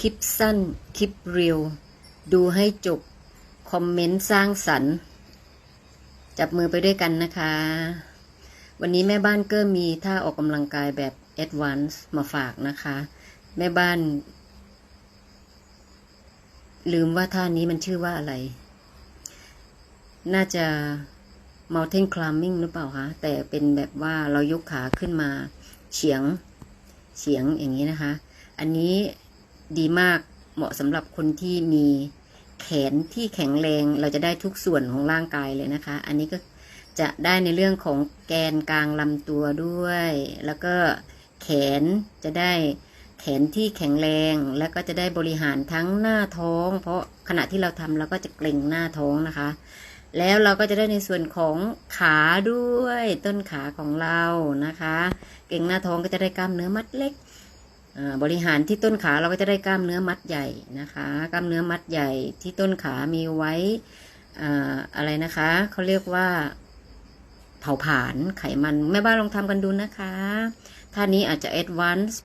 คลิปสั้น คลิปเรียว ดูให้จบ คอมเมนต์สร้างสรรค์ จับมือไปด้วยกันนะคะ วันนี้แม่บ้านก็มีท่าออกกำลังกายแบบแอดวานซ์มาฝากนะคะ แม่บ้าน ลืมว่าท่านี้มันชื่อว่าอะไร น่าจะ mountain climbing หรือเปล่าคะ แต่เป็นแบบว่าเรายกขาขึ้นมา เฉียง เฉียงอย่างนี้นะคะ อันนี้ ดีมากเหมาะสำหรับคนที่มีแขนที่แข็งแรงเราจะได้ทุกส่วนของร่างกายเลยนะคะ อันนี้ก็จะได้ในเรื่องของแกนกลางลำตัวด้วย แล้วก็แขนจะได้แขนที่แข็งแรงแล้วก็จะได้บริหารทั้งหน้าท้อง เพราะขณะที่เราทำเราก็จะเกร็งหน้าท้องนะคะ แล้วเราก็จะได้ในส่วนของขาด้วยต้นขาของเรานะคะ เก่งหน้าท้องก็จะได้กล้ามเนื้อมัดเล็ก บริหารที่ต้นขาเราก็จะได้กล้ามเนื้อมัดใหญ่นะคะ กล้ามเนื้อมัดใหญ่ที่ต้นขามีไว้อ่าอะไรนะคะเขาเรียกว่าเผาผลาญไขมันแม่บ้านลองทำกันดูนะคะท่านี้อาจจะเอดวานซ์